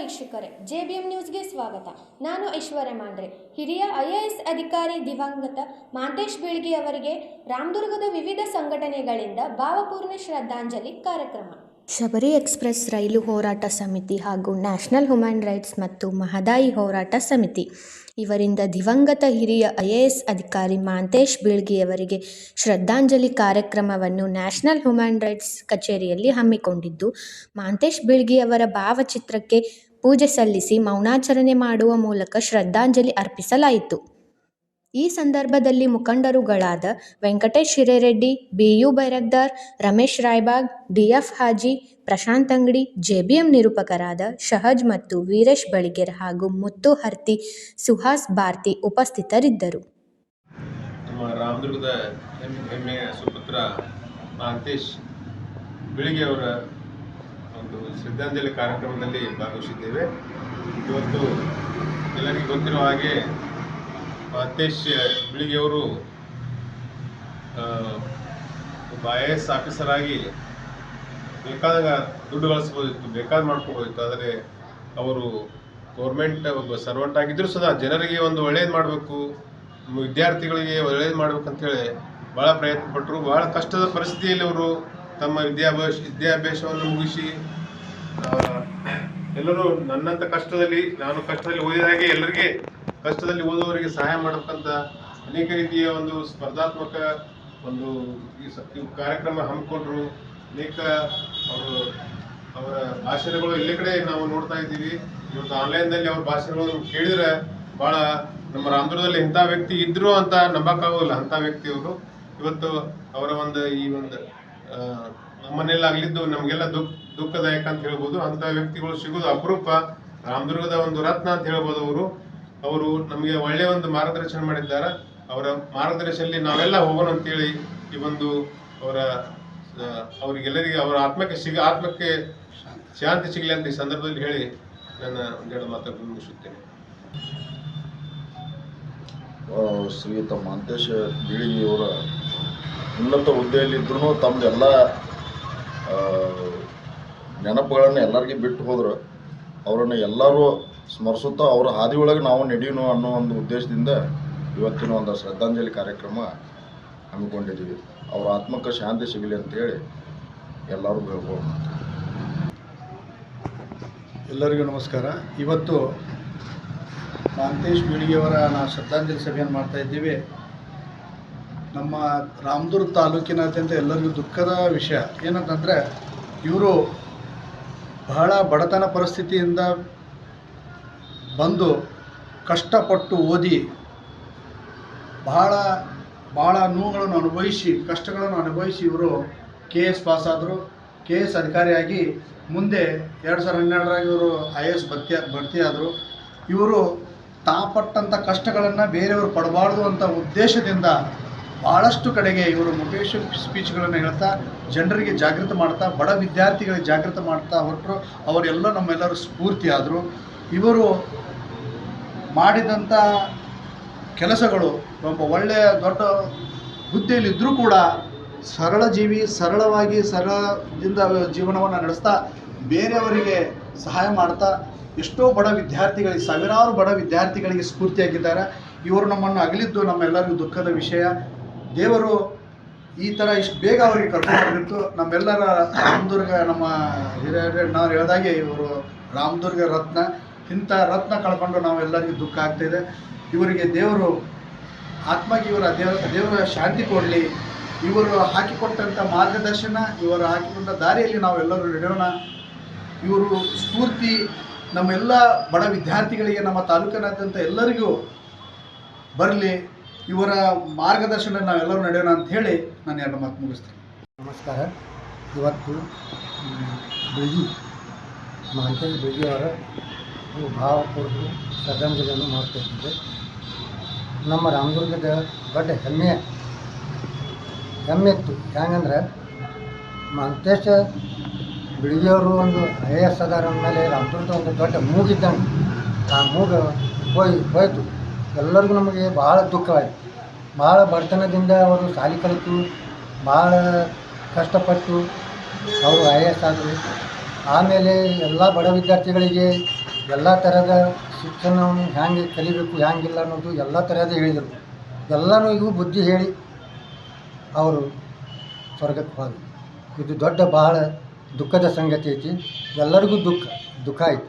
ವೀಕ್ಷಕರೇ ಎಂ ನ್ಯೂಸ್ಗೆ ಸ್ವಾಗತ. ನಾನು ಐಶ್ವರ್ಯ ಮಾಂಡ್ರೆ. ಹಿರಿಯ ಐ ಎ ಎಸ್ ಅಧಿಕಾರಿ ದಿವಂಗತ ಮಾಂತೇಶ್ ಬೀಳ್ಗಿ ಅವರಿಗೆ ರಾಮದುರ್ಗದ ವಿವಿಧ ಸಂಘಟನೆಗಳಿಂದ ಭಾವಪೂರ್ಣ ಶ್ರದ್ಧಾಂಜಲಿ ಕಾರ್ಯಕ್ರಮ. ಶಬರಿ ಎಕ್ಸ್ಪ್ರೆಸ್ ರೈಲು ಹೋರಾಟ ಸಮಿತಿ ಹಾಗೂ ನ್ಯಾಷನಲ್ ಹ್ಯೂಮನ್ ರೈಟ್ಸ್ ಮತ್ತು ಮಹದಾಯಿ ಹೋರಾಟ ಸಮಿತಿ. ಇವರಿಂದ ದಿವಂಗತ ಹಿರಿಯ ಐ ಎ ಎಸ್ ಅಧಿಕಾರಿ ಮಾಂತೇಶ್ ಬೀಳ್ಗಿಯವರಿಗೆ ಶ್ರದ್ಧಾಂಜಲಿ ಕಾರ್ಯಕ್ರಮವನ್ನು ನ್ಯಾಷನಲ್ ಹ್ಯೂಮನ್ ರೈಟ್ಸ್ ಕಚೇರಿಯಲ್ಲಿ ಹಮ್ಮಿಕೊಂಡಿದ್ದು, ಮಾಂತೇಶ್ ಬೀಳ್ಗಿಯವರ ಭಾವಚಿತ್ರಕ್ಕೆ ಪೂಜೆ ಸಲ್ಲಿಸಿ ಮೌನಾಚರಣೆ ಮಾಡುವ ಮೂಲಕ ಶ್ರದ್ಧಾಂಜಲಿ ಅರ್ಪಿಸಲಾಯಿತು. ಈ ಸಂದರ್ಭದಲ್ಲಿ ಮುಖಂಡರುಗಳಾದ Venkatesh Hirereddy B U Bairagdar, Ramesh Raibag, DF Haji, Prashant Angadi, JBM ನಿರೂಪಕರಾದ ಶಹಜ್ ಮತ್ತು ವೀರೇಶ್ ಬಳಿಗೆರ್ ಹಾಗೂ ಮುತ್ತು ಹರ್ತಿ ಸುಹಾಸ್ ಭಾರ್ತಿ ಉಪಸ್ಥಿತರಿದ್ದರು. ನಮ್ಮ ರಾಮದುರ್ಗದ ಹೆಮ್, ಹೆಮ್ಮೆಯ ಸುಪುತ್ರ ಬೆಳಿಗ್ಗೆ ಅವರ ಒಂದು ಶ್ರದ್ಧಾಂಜಲಿ ಕಾರ್ಯಕ್ರಮದಲ್ಲಿ ಭಾಗವಹಿಸಿದ್ದೇವೆ. ಇವತ್ತು ಎಲ್ಲರಿಗೂ ಗೊತ್ತಿರುವ ಹಾಗೆ, ಅತೇಶ್ ಬಿಳಿಗೆಯವರು ಒಬ್ಬ ಐ ಎ ಎಸ್ ಆಫೀಸರ್ ಆಗಿ ಬೇಕಾದಾಗ ದುಡ್ಡು ಗಳಿಸ್ಬೋದಿತ್ತು, ಬೇಕಾದ ಮಾಡ್ಕೋಬೋದಿತ್ತು. ಆದರೆ ಅವರು ಗೌರ್ಮೆಂಟ್ ಒಬ್ಬ ಸರ್ವೆಂಟ್ ಆಗಿದ್ದರೂ ಸದಾ ಜನರಿಗೆ ಒಂದು ಒಳ್ಳೇದು ಮಾಡಬೇಕು, ವಿದ್ಯಾರ್ಥಿಗಳಿಗೆ ಒಳ್ಳೇದು ಮಾಡ್ಬೇಕಂತೇಳಿ ಭಾಳ ಪ್ರಯತ್ನ ಪಟ್ಟರು. ಭಾಳ ಕಷ್ಟದ ಪರಿಸ್ಥಿತಿಯಲ್ಲಿ ಅವರು ತಮ್ಮ ವಿದ್ಯಾಭ್ಯಾಸ, ವಿದ್ಯಾಭ್ಯಾಸವನ್ನು ಮುಗಿಸಿ ಎಲ್ಲರೂ ನನ್ನಂಥ ಕಷ್ಟದಲ್ಲಿ ನಾನು ಕಷ್ಟದಲ್ಲಿ ಓದಿದ ಹಾಗೆ ಎಲ್ಲರಿಗೆ ಕಷ್ಟದಲ್ಲಿ ಓದುವವರಿಗೆ ಸಹಾಯ ಮಾಡತಕ್ಕಂತ ಅನೇಕ ರೀತಿಯ ಒಂದು ಸ್ಪರ್ಧಾತ್ಮಕ ಒಂದು ಈ ಕಾರ್ಯಕ್ರಮ ಹಮ್ಮಿಕೊಂಡ್ರು. ಅನೇಕ ಅವರು ಅವರ ಭಾಷಣಗಳು ಎಲ್ಲ ಕಡೆ ನಾವು ನೋಡ್ತಾ ಇದ್ದೀವಿ. ಇವತ್ತು ಆನ್ಲೈನ್ದಲ್ಲಿ ಅವ್ರ ಭಾಷಣಗಳು ಕೇಳಿದ್ರೆ ಭಾಳ ನಮ್ಮ ರಾಮದುರ್ಗದಲ್ಲಿ ಇಂಥ ವ್ಯಕ್ತಿ ಇದ್ರು ಅಂತ ನಂಬಕ್ಕಾಗೋಲ್ಲ ಅಂಥ ವ್ಯಕ್ತಿ ಅವರು ಇವತ್ತು ಅವರ ಒಂದು ಈ ಒಂದು ಆ, ನಮ್ಮನೆಲ್ಲ ಆಗ್ಲಿದ್ದು ನಮಗೆಲ್ಲ ದುಃಖ ದುಃಖದಾಯಕ ಅಂತ ಹೇಳ್ಬೋದು. ಅಂತ ವ್ಯಕ್ತಿಗಳು ಸಿಗೋದು ಅಪರೂಪ. ರಾಮದುರ್ಗದ ಒಂದು ರತ್ನ ಅಂತ ಹೇಳ್ಬೋದು ಅವರು. ಅವರು ನಮಗೆ ಒಳ್ಳೆಯ ಒಂದು ಮಾರ್ಗದರ್ಶನ ಮಾಡಿದ್ದಾರೆ. ಅವರ ಮಾರ್ಗದರ್ಶನದಲ್ಲಿ ನಾವೆಲ್ಲ ಹೋಗೋಣ ಅಂತೇಳಿ ಈ ಒಂದು ಅವರ ಅವರಿಗೆಲ್ಲರಿಗೆ ಅವರ ಆತ್ಮಕ್ಕೆ ಸಿಗ, ಆತ್ಮಕ್ಕೆ ಶಾಂತಿ ಸಿಗಲಿ ಅಂತ ಈ ಸಂದರ್ಭದಲ್ಲಿ ಹೇಳಿ ನನ್ನ ಒಂದೆರಡು ಮಾತನ್ನು ಮುಗಿಸುತ್ತೇನೆ. ಶ್ರೀಯುತ ಮಹಂತೇಶ ಬೀಳಿಗೆಯವರ ಉನ್ನತ ಹುದ್ದೆಯಲ್ಲಿದ್ದರೂ ತಮ್ಮದೆಲ್ಲ ನೆನಪುಗಳನ್ನು ಎಲ್ಲರಿಗೆ ಬಿಟ್ಟು ಹೋದ್ರು. ಅವರನ್ನು ಎಲ್ಲರೂ ಸ್ಮರಿಸುತ್ತಾ ಅವರ ಹಾದಿ ನಾವು ನಡೆಯೋಣ ಅನ್ನೋ ಒಂದು ಉದ್ದೇಶದಿಂದ ಇವತ್ತಿನ ಒಂದು ಶ್ರದ್ಧಾಂಜಲಿ ಕಾರ್ಯಕ್ರಮ ಹಮ್ಮಿಕೊಂಡಿದ್ದೀವಿ. ಅವರ ಆತ್ಮಕ್ಕೆ ಶಾಂತಿ ಸಿಗಲಿ ಅಂತೇಳಿ ಎಲ್ಲರೂ ಹೇಳ್ಬೋದು ಎಲ್ಲರಿಗೂ ನಮಸ್ಕಾರ. ಇವತ್ತು ಮಾಂತೇಶ್ ಬೀಳಿಗೆಯವರ ನಾವು ಶ್ರದ್ಧಾಂಜಲಿ ಸಭೆಯನ್ನು ಮಾಡ್ತಾ ಇದ್ದೀವಿ. ನಮ್ಮ ರಾಮದುರ್ಗ ತಾಲೂಕಿನಾದ್ಯಂತ ಎಲ್ಲರಿಗೂ ದುಃಖದ ವಿಷಯ ಏನಂತಂದರೆ ಇವರು ಬಹಳ ಬಡತನ ಪರಿಸ್ಥಿತಿಯಿಂದ ಬಂದು ಕಷ್ಟಪಟ್ಟು ಓದಿ ಬಹಳ ಭಾಳ ನೋವುಗಳನ್ನು ಅನುಭವಿಸಿ, ಕಷ್ಟಗಳನ್ನು ಅನುಭವಿಸಿ ಇವರು ಕೆ ಎಸ್ ಪಾಸ್ ಆದರು. ಕೆ ಎಸ್ ಅಧಿಕಾರಿಯಾಗಿ ಮುಂದೆ ಎರಡು ಸಾವಿರದ ಹನ್ನೆರಡರಾಗ ಇವರು ಐ ಎ ಎಸ್ ಭರ್ತಿ ಭರ್ತಿಯಾದರು ಇವರು ತಾಪಟ್ಟಂಥ ಕಷ್ಟಗಳನ್ನು ಬೇರೆಯವರು ಪಡಬಾರ್ದು ಅಂತ ಉದ್ದೇಶದಿಂದ ಭಾಳಷ್ಟು ಕಡೆಗೆ ಇವರು ಮೋಟಿವೇಶನ್ ಸ್ಪೀಚ್ಗಳನ್ನು ಹೇಳ್ತಾ, ಜನರಿಗೆ ಜಾಗೃತ ಮಾಡ್ತಾ, ಬಡ ವಿದ್ಯಾರ್ಥಿಗಳಿಗೆ ಜಾಗೃತ ಮಾಡ್ತಾ ಹೊರಟರು ಅವರೆಲ್ಲ ನಮ್ಮೆಲ್ಲರೂ ಸ್ಫೂರ್ತಿಯಾದರು ಇವರು ಮಾಡಿದಂಥ ಕೆಲಸಗಳು ಒಬ್ಬ ಒಳ್ಳೆಯ ದೊಡ್ಡ ಹುದ್ದೆಯಲ್ಲಿದ್ದರೂ ಕೂಡ ಸರಳ ಜೀವಿ, ಸರಳವಾಗಿ, ಸರಳದಿಂದ ಜೀವನವನ್ನು ನಡೆಸ್ತಾ, ಬೇರೆಯವರಿಗೆ ಸಹಾಯ ಮಾಡ್ತಾ, ಎಷ್ಟೋ ಬಡ ವಿದ್ಯಾರ್ಥಿಗಳಿಗೆ, ಸಾವಿರಾರು ಬಡ ವಿದ್ಯಾರ್ಥಿಗಳಿಗೆ ಸ್ಫೂರ್ತಿಯಾಗಿದ್ದಾರೆ. ಇವರು ನಮ್ಮನ್ನು ಅಗಲಿದ್ದು ನಮ್ಮೆಲ್ಲರಿಗೂ ದುಃಖದ ವಿಷಯ. ದೇವರು ಈ ಥರ ಇಷ್ಟು ಬೇಗ ಅವರಿಗೆ ಕರ್ಕೊಂಡು ನಮ್ಮೆಲ್ಲರ ರಾಮದುರ್ಗ, ನಮ್ಮ ಹಿರಿಯಣ್ಣವ್ರು ಹೇಳ್ದಾಗೆ ಇವರು ರಾಮದುರ್ಗ ರತ್ನ, ಇಂಥ ರತ್ನ ಕಳ್ಕೊಂಡು ನಾವೆಲ್ಲರಿಗೂ ದುಃಖ ಆಗ್ತಾಯಿದೆ ಇವರಿಗೆ ದೇವರು ಆತ್ಮಗೆ ಇವರ ದೇವ, ದೇವರ ಶಾಂತಿ ಕೊಡಲಿ. ಇವರು ಹಾಕಿಕೊಟ್ಟಂಥ ಮಾರ್ಗದರ್ಶನ, ಇವರು ಹಾಕಿಕೊಂಡ ದಾರಿಯಲ್ಲಿ ನಾವೆಲ್ಲರೂ ನಡೆಯೋಣ. ಇವರು ಸ್ಫೂರ್ತಿ ನಮ್ಮೆಲ್ಲ ಬಡ ವಿದ್ಯಾರ್ಥಿಗಳಿಗೆ, ನಮ್ಮ ತಾಲೂಕಿನಾದ್ಯಂತ ಎಲ್ಲರಿಗೂ ಬರಲಿ. ಇವರ ಮಾರ್ಗದರ್ಶನ ನಾವೆಲ್ಲರೂ ನಡೆಯೋಣ ಅಂತ ಹೇಳಿ ನಾನು ಎರಡು ಮಾತು ಮುಗಿಸ್ತೀನಿ. ನಮಸ್ಕಾರ. ಇವತ್ತು ಬೆಳಗಿ, ಮಹಾಂತೇಶ್ ಅವರ ಒಂದು ಭಾವಪೂರ್ವ ಶ್ರದ್ಧಾಂಜಲಿಯನ್ನು ಮಾಡ್ತಾಯಿದ್ದೆ ನಮ್ಮ ರಾಮದುರ್ಗದ ದೊಡ್ಡ ಹೆಮ್ಮೆಯ ಹೆಮ್ಮೆ ಇತ್ತು ಹೆಂಗಂದ್ರೆ ಮಹಾಂತೇಶ ಬಿಳಿಯವರು ಒಂದು ಐ ಎ ಎಸ್ ಅಂದಮೇಲೆ ರಾಮದುರ್ಗದ ಒಂದು ದೊಡ್ಡ ಮೂಗಿದ್ದಂಗೆ ಆ ಮೂಗು ಹೋಯ್, ಹೋಯ್ತು. ಎಲ್ಲರಿಗೂ ನಮಗೆ ಭಾಳ ದುಃಖವಾಯಿತು. ಭಾಳ ಬಡತನದಿಂದ ಅವರು ಶಾಲೆ ಕಲಿತು ಭಾಳ ಕಷ್ಟಪಟ್ಟು ಅವರು ಐ ಎಸ್ ಆದರು. ಆಮೇಲೆ ಎಲ್ಲ ಬಡ ವಿದ್ಯಾರ್ಥಿಗಳಿಗೆ ಎಲ್ಲ ಥರದ ಶಿಕ್ಷಣವನ್ನು ಹ್ಯಾಂಗೆ ಕಲಿಬೇಕು, ಹ್ಯಾಂಗಿಲ್ಲ ಅನ್ನೋದು ಎಲ್ಲ ಥರದ ಹೇಳಿದರು. ಎಲ್ಲನೂ ಇವು ಬುದ್ಧಿ ಹೇಳಿ ಅವರು ಸ್ವರ್ಗಕ್ಕೆ ಹೋದರು. ಇದು ದೊಡ್ಡ ಬಹಳ ದುಃಖದ ಸಂಗತಿ ಐತಿ. ಎಲ್ಲರಿಗೂ ದುಃಖ ದುಃಖ ಆಯಿತು.